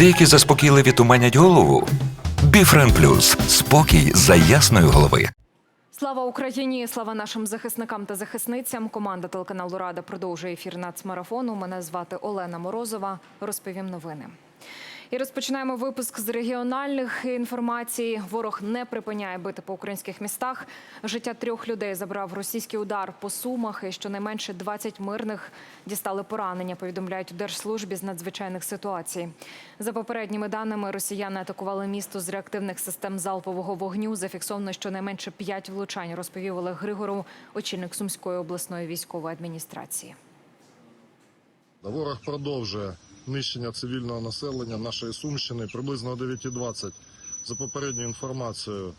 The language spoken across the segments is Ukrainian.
Деякі заспокійливі туманять голову. Біфрен Плюс спокій за ясної голови. Слава Україні! Слава нашим захисникам та захисницям. Команда телеканалу Рада продовжує ефір нацмарафону. Мене звати Олена Морозова. Розповім новини. І розпочинаємо випуск з регіональних інформацій. Ворог не припиняє бити по українських містах. Життя трьох людей забрав російський удар по сумах. І щонайменше 20 мирних дістали поранення. Повідомляють у держслужбі з надзвичайних ситуацій. За попередніми даними, росіяни атакували місто з реактивних систем залпового вогню. Зафіксовано щонайменше 5 влучань. Розповів Олег Григоров, очільник Сумської обласної військової адміністрації. Ворог продовжує нищення цивільного населення нашої Сумщини приблизно о 9.20. За попередньою інформацією,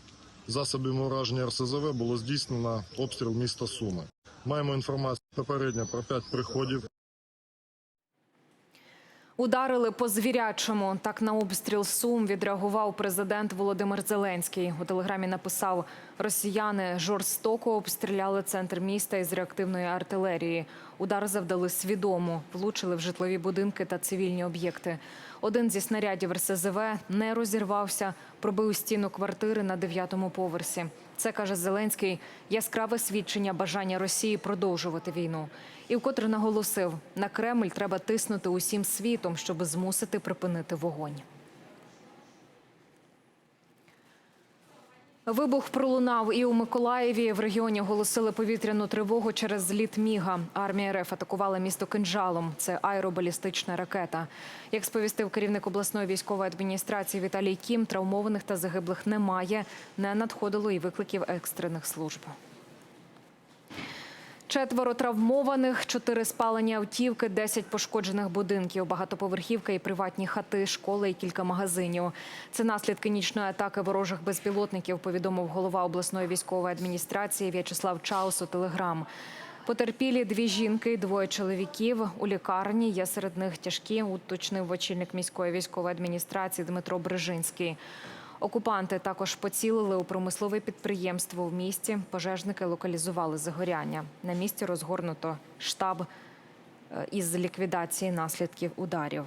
засобами ураження РСЗВ було здійснено обстріл міста Суми. Маємо інформацію попередньо про 5 приходів. Ударили по звірячому. Так на обстріл Сум відреагував президент Володимир Зеленський. У телеграмі написав: Росіяни жорстоко обстріляли центр міста із реактивної артилерії. Удар завдали свідомо, влучили в житлові будинки та цивільні об'єкти. Один зі снарядів РСЗВ не розірвався, пробив стіну квартири на дев'ятому поверсі. Це каже Зеленський яскраве свідчення бажання Росії продовжувати війну. І вкотре наголосив, на Кремль треба тиснути усім світом, щоб змусити припинити вогонь. Вибух пролунав і у Миколаєві. В регіоні оголосили повітряну тривогу через зліт Міга. Армія РФ атакувала місто кинжалом. Це аеробалістична ракета. Як сповістив керівник обласної військової адміністрації Віталій Кім, травмованих та загиблих немає. Не надходило і викликів екстрених служб. Четверо травмованих, чотири спалені автівки, 10 пошкоджених будинків, багатоповерхівка і приватні хати, школи і кілька магазинів. Це наслідки нічної атаки ворожих безпілотників, повідомив голова обласної військової адміністрації В'ячеслав Чаус у Телеграм. Потерпілі дві жінки, двоє чоловіків у лікарні. Є серед них тяжкі, уточнив очільник міської військової адміністрації Дмитро Брижинський. Окупанти також поцілили у промислове підприємство в місті. Пожежники локалізували загоряння. На місці розгорнуто штаб е, із ліквідації наслідків ударів.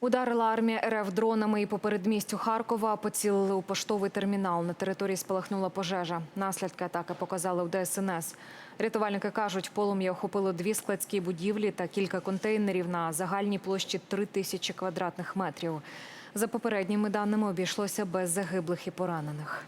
Ударила армія РФ дронами і по передмістю Харкова поцілили у поштовий термінал. На території спалахнула пожежа. Наслідки атаки показали в ДСНС. Рятувальники кажуть, полум'я охопило дві складські будівлі та кілька контейнерів на загальній площі 3 тисячі квадратних метрів. За попередніми даними обійшлося без загиблих і поранених.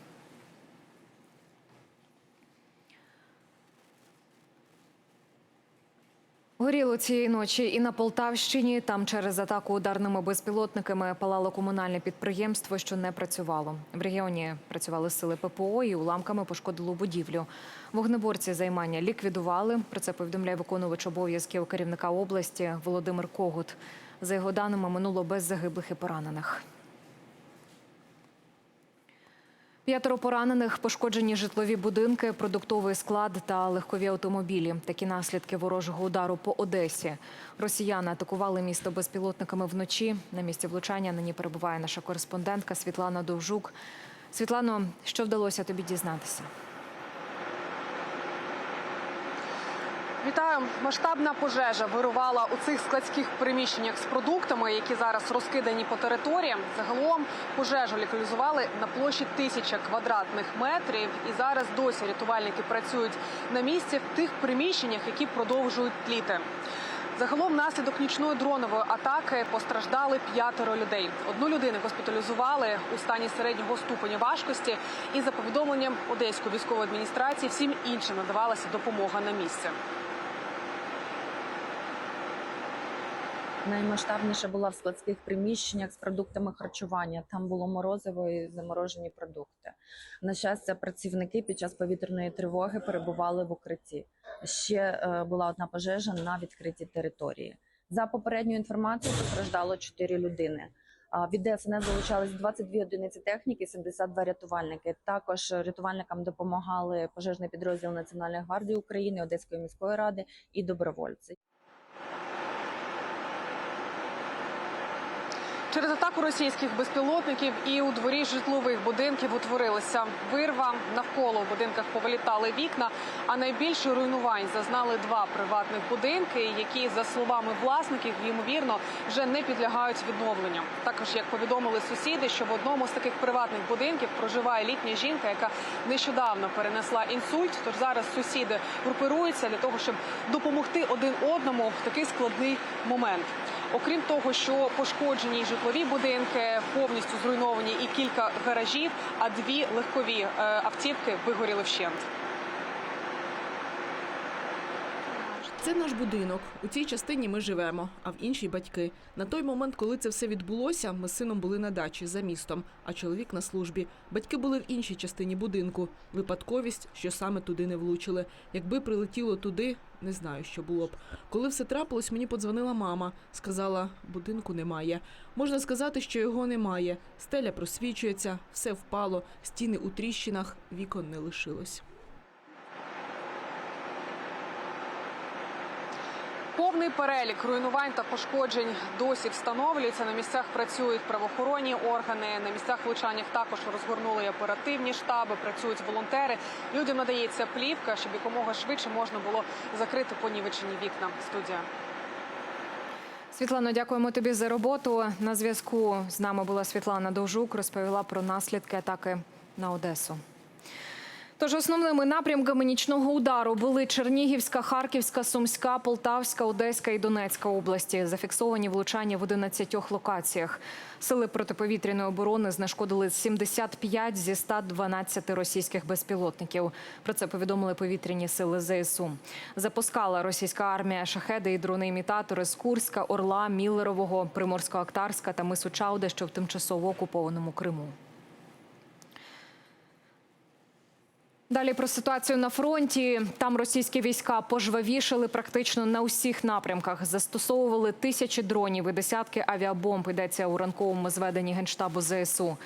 Горіло цієї ночі і на Полтавщині. Там через атаку ударними безпілотниками палало комунальне підприємство, що не працювало. В регіоні працювали сили ППО і уламками пошкодило будівлю. Вогнеборці займання ліквідували. Про це повідомляє виконувач обов'язків керівника області Володимир Когут. За його даними, минуло без загиблих і поранених. П'ятеро поранених, пошкоджені житлові будинки, продуктовий склад та легкові автомобілі. Такі наслідки ворожого удару по Одесі. Росіяни атакували місто безпілотниками вночі. На місці влучання нині перебуває наша кореспондентка Світлана Довжук. Світлано, що вдалося тобі дізнатися? Вітаю! Масштабна пожежа вирувала у цих складських приміщеннях з продуктами, які зараз розкидані по території. Загалом пожежу лікалізували на площі тисяча квадратних метрів. І зараз досі рятувальники працюють на місці в тих приміщеннях, які продовжують тліти. Загалом внаслідок нічної дронової атаки постраждали п'ятеро людей. Одну людину госпіталізували у стані середнього ступеня важкості. І за повідомленням Одеської військової адміністрації, всім іншим надавалася допомога на місці. Наймасштабніше була в складських приміщеннях з продуктами харчування. Там було морозиво і заморожені продукти. На щастя, працівники під час повітряної тривоги перебували в укритті. Ще е, була одна пожежа на відкритій території. За попередньою інформацією постраждало 4 людини. Від ДСНС залучались 22 одиниці техніки, 72 рятувальники. Також рятувальникам допомагали пожежний підрозділ Національної гвардії України, Одеської міської ради і добровольці. Через атаку російських безпілотників і у дворі житлових будинків утворилася вирва. Навколо в будинках повилітали вікна. А найбільше руйнувань зазнали два приватних будинки, які, за словами власників, ймовірно, вже не підлягають відновленню. Також, як повідомили сусіди, що в одному з таких приватних будинків проживає літня жінка, яка нещодавно перенесла інсульт. Тож зараз сусіди групируються для того, щоб допомогти один одному в такий складний момент. Окрім того, що пошкоджені житлові будинки повністю зруйновані і кілька гаражів, а дві легкові е, автівки вигоріли вщент. Це наш будинок. У цій частині ми живемо, а в іншій батьки. На той момент, коли це все відбулося, ми з сином були на дачі за містом, а чоловік на службі. Батьки були в іншій частині будинку. Випадковість, що саме туди не влучили. Якби прилетіло туди, не знаю, що було б. Коли все трапилось, мені подзвонила мама. Сказала, будинку немає. Можна сказати, що його немає. Стеля просвічується, все впало, стіни у тріщинах, вікон не лишилось. Повний перелік руйнувань та пошкоджень досі встановлюється. На місцях працюють правоохоронні органи. На місцях влучання також розгорнули оперативні штаби. Працюють волонтери. Людям надається плівка, щоб якомога швидше можна було закрити понівечені вікна. Студія. Світлано, дякуємо тобі за роботу. На зв'язку з нами була Світлана Довжук, розповіла про наслідки атаки на Одесу. Тож основними напрямками нічного удару були Чернігівська, Харківська, Сумська, Полтавська, Одеська і Донецька області. Зафіксовані влучання в 11 локаціях. Сили протиповітряної оборони знешкодили 75 зі 112 російських безпілотників. Про це повідомили повітряні сили ЗСУ. Запускала російська армія шахеди і дрони-імітатори з Курська, Орла, Міллерового, Приморсько-Актарська та Мису Чауде, що в тимчасово окупованому Криму. Далі про ситуацію на фронті. Там російські війська пожвавішали практично на усіх напрямках. Застосовували тисячі дронів і десятки авіабомб. Йдеться у ранковому зведенні генштабу ЗСУ.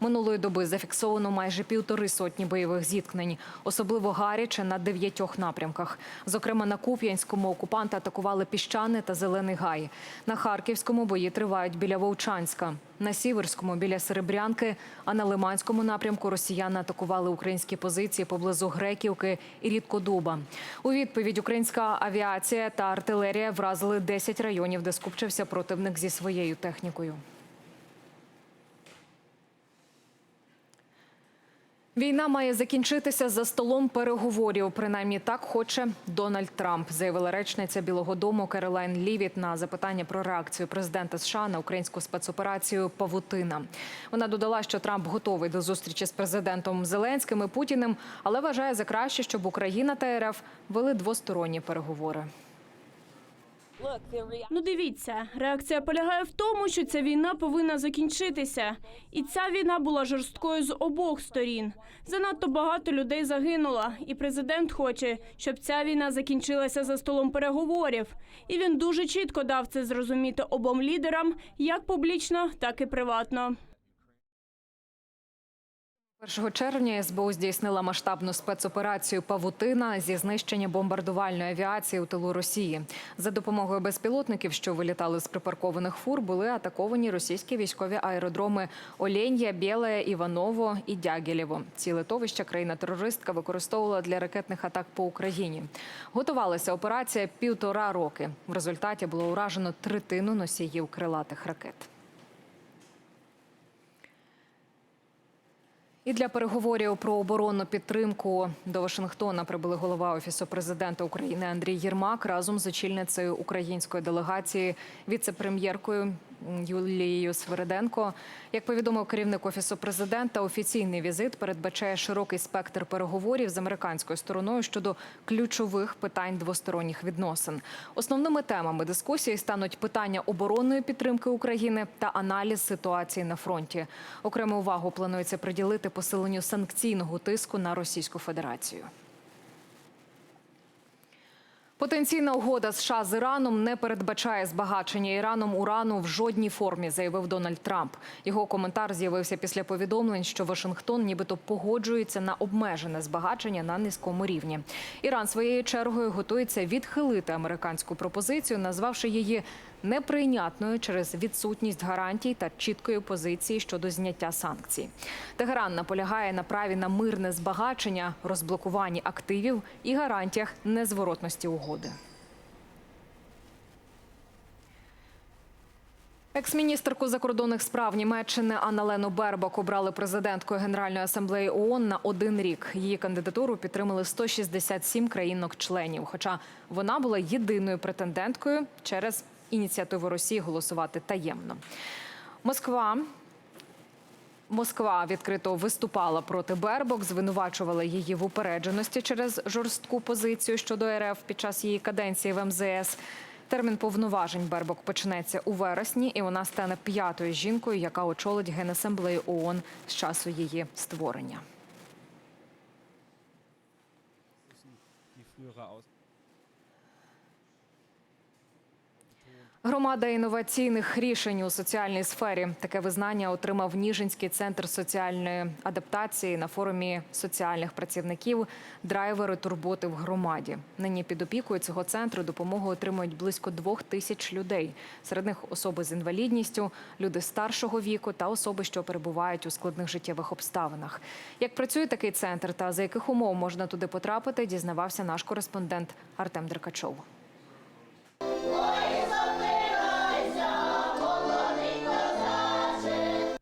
Минулої доби зафіксовано майже півтори сотні бойових зіткнень, особливо гаряче на дев'ятьох напрямках. Зокрема, на Куп'янському окупанти атакували піщани та зелений гай. На Харківському бої тривають біля Вовчанська. На Сіверському біля Серебрянки, а на Лиманському напрямку росіяни атакували українські позиції поблизу Греківки і Рідкодуба. У відповідь українська авіація та артилерія вразили 10 районів, де скупчився противник зі своєю технікою. Війна має закінчитися за столом переговорів. Принаймні так хоче Дональд Трамп, заявила речниця Білого Дому Керолайн Лівіт на запитання про реакцію президента США на українську спецоперацію Павутина. Вона додала, що Трамп готовий до зустрічі з президентом Зеленським і Путіним, але вважає за краще, щоб Україна та РФ вели двосторонні переговори. Ну дивіться, реакція полягає в тому, що ця війна повинна закінчитися, і ця війна була жорсткою з обох сторін. Занадто багато людей загинуло, і президент хоче, щоб ця війна закінчилася за столом переговорів. І він дуже чітко дав це зрозуміти обом лідерам, як публічно, так і приватно. 1 червня СБУ здійснила масштабну спецоперацію Павутина зі знищення бомбардувальної авіації у тилу Росії. За допомогою безпілотників, що вилітали з припаркованих фур, були атаковані російські військові аеродроми Оленя, Біле, Іваново і Дягілєво. Ці литовища країна-терористка використовувала для ракетних атак по Україні. Готувалася операція півтора роки. В результаті було уражено третину носіїв крилатих ракет. І для переговорів про оборонну підтримку до Вашингтона прибули голова офісу президента України Андрій Єрмак. Разом з очільницею української делегації, віце-прем'єркою Юлією Свириденко. Як повідомив керівник офісу президента, офіційний візит передбачає широкий спектр переговорів з американською стороною щодо ключових питань двосторонніх відносин. Основними темами дискусії стануть питання оборонної підтримки України та аналіз ситуації на фронті. Окрему увагу планується приділити посиленню санкційного тиску на Російську Федерацію. Потенційна угода США з Іраном не передбачає збагачення Іраном урану в жодній формі, заявив Дональд Трамп. Його коментар з'явився після повідомлень, що Вашингтон нібито погоджується на обмежене збагачення на низькому рівні. Іран своєю чергою готується відхилити американську пропозицію, назвавши її неприйнятною через відсутність гарантій та чіткої позиції щодо зняття санкцій. Тегеран наполягає на праві на мирне збагачення, розблокуванні активів і гарантіях незворотності угоди. Екс-міністерку закордонних справ Німеччини Анналену Бербок обрали президенткою Генеральної асамблеї ООН на один рік. Її кандидатуру підтримали 167 країнок-членів. Хоча вона була єдиною претенденткою через ініціативу Росії голосувати таємно. Москва Москва відкрито виступала проти Бербок, звинувачувала її в упередженості через жорстку позицію щодо РФ під час її каденції в МЗС. Термін повноважень Бербок почнеться у вересні, і вона стане п'ятою жінкою, яка очолить Генасамблею ООН з часу її створення. Громада інноваційних рішень у соціальній сфері таке визнання отримав Ніжинський центр соціальної адаптації на форумі соціальних працівників драйвери турботи в громаді. Нині під опікою цього центру допомогу отримують близько двох тисяч людей. Серед них особи з інвалідністю, люди старшого віку та особи, що перебувають у складних життєвих обставинах. Як працює такий центр та за яких умов можна туди потрапити, дізнавався наш кореспондент Артем Деркачов.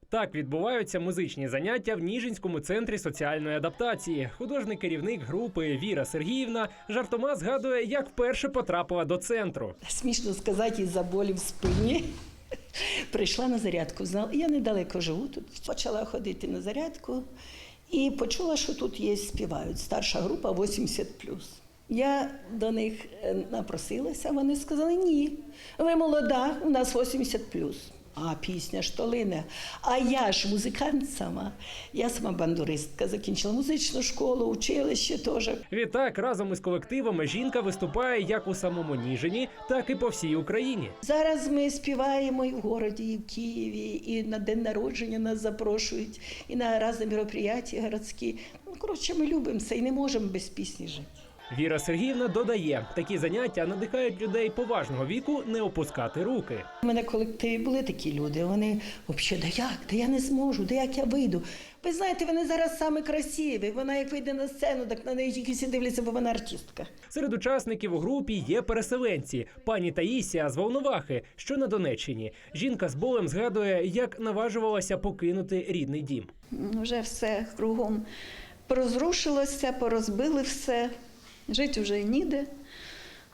Так відбуваються музичні заняття в Ніжинському центрі соціальної адаптації. Художник керівник групи Віра Сергіївна жартома згадує, як вперше потрапила до центру. Смішно сказати, із-за болі в спині. Прийшла на зарядку. Знала, я недалеко живу тут. Почала ходити на зарядку і почула, що тут є, співають. Старша група 80 Я до них е, напросилася, вони сказали: ні, ви молода, у нас 80 А пісня ж то. А я ж музикант сама. Я сама бандуристка, закінчила музичну школу, училище теж. Відтак разом із колективами жінка виступає як у самому Ніжині, так і по всій Україні. Зараз ми співаємо і в городі, і в Києві, і на день народження нас запрошують, і на різні мероприятия городські. Ну, коротше, ми любимо це і не можемо без пісні жити. Віра Сергіївна додає, такі заняття надихають людей поважного віку не опускати руки. У мене в колективі були такі люди. Вони взагалі, да як? Да я не зможу, да як я вийду. Ви знаєте, вони зараз саме красиві. Вона як вийде на сцену, так на неї тільки всі дивляться, бо вона артистка. Серед учасників у групі є переселенці. Пані Таїсія з Волновахи, що на Донеччині. Жінка з болем згадує, як наважувалася покинути рідний дім. Вже все кругом порозрушилося, порозбили все, жити вже ніде.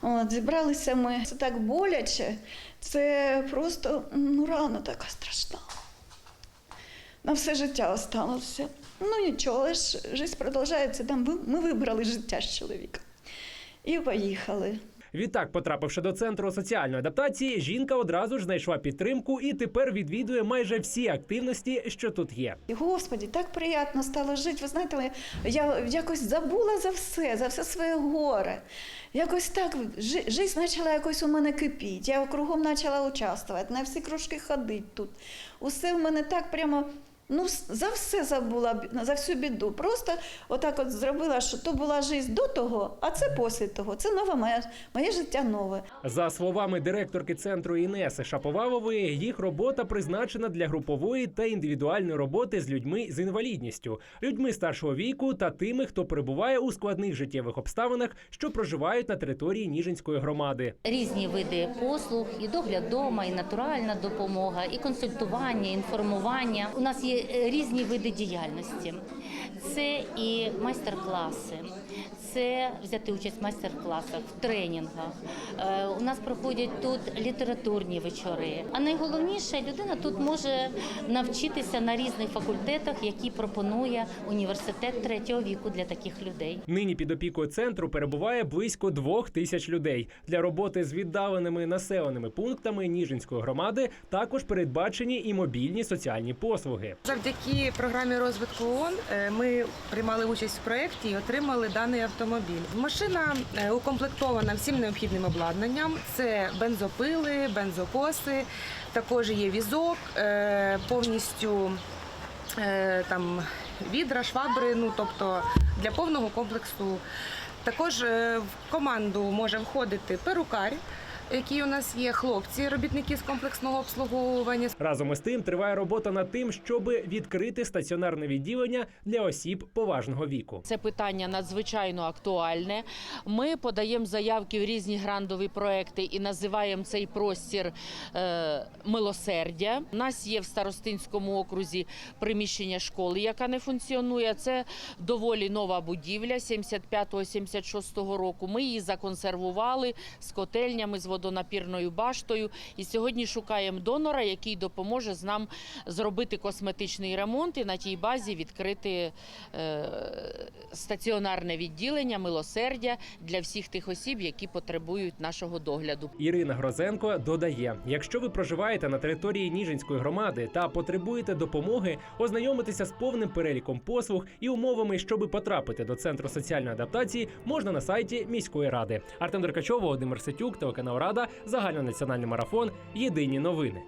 От, зібралися ми. Це так боляче, це просто ну, рана така страшна. На все життя осталося. Ну нічого, ж життя продовжується. Там ми вибрали життя з чоловіком. І поїхали. Відтак, потрапивши до центру соціальної адаптації, жінка одразу ж знайшла підтримку і тепер відвідує майже всі активності, що тут є. Господі, так приємно стало жити. Ви знаєте, я якось забула за все, за все своє горе. Якось так жи- життя почала якось у мене кипіти. Я кругом почала участвувати, на всі кружки ходити тут. Усе в мене так прямо. Ну, за все забула, б- за всю біду. Просто отак от зробила, що то була життя до того, а це після того. Це нове моє, моє життя нове. За словами директорки центру Інеси Шаповалової, їх робота призначена для групової та індивідуальної роботи з людьми з інвалідністю, людьми старшого віку та тими, хто перебуває у складних життєвих обставинах, що проживають на території Ніжинської громади. різні види послуг, і догляд дома, і натуральна допомога, і консультування, і інформування. У нас є різні види діяльності. Це і майстер-класи, це взяти участь в майстер-класах, в тренінгах. Е, У нас проходять тут літературні вечори. А найголовніше, людина тут може навчитися на різних факультетах, які пропонує університет третього віку для таких людей. Нині під опікою центру перебуває близько двох тисяч людей. Для роботи з віддаленими населеними пунктами Ніжинської громади також передбачені і мобільні соціальні послуги. Завдяки програмі розвитку ООН е, ми приймали участь в проєкті і отримали даний автомобіль. Машина е, укомплектована всім необхідним обладнанням. Це бензопили, бензокоси, також є візок, е, повністю там відра, швабри, ну тобто для повного комплексу. Також в команду може входити перукар, які у нас є хлопці, робітники з комплексного обслуговування. Разом із тим триває робота над тим, щоб відкрити стаціонарне відділення для осіб поважного віку. Це питання надзвичайно актуальне. Ми подаємо заявки в різні грандові проекти і називаємо цей простір е, милосердя. У нас є в Старостинському окрузі приміщення школи, яка не функціонує. Це доволі нова будівля 75-76 року. Ми її законсервували з котельнями, з водонапірною баштою. І сьогодні шукаємо донора, який допоможе нам зробити косметичний ремонт і на тій базі відкрити е, стаціонарне відділення милосердя для всіх тих осіб, які потребують нашого догляду. Ірина Грозенко додає: якщо ви проживаєте на території Ніжинської громади та потребуєте допомоги, ознайомитися з повним переліком послуг і умовами, щоби потрапити до центру соціальної адаптації, можна на сайті міської ради. Артем Деркачов, Володимир Сетюк, телеканал Рада, загальнонаціональний марафон. Єдині новини.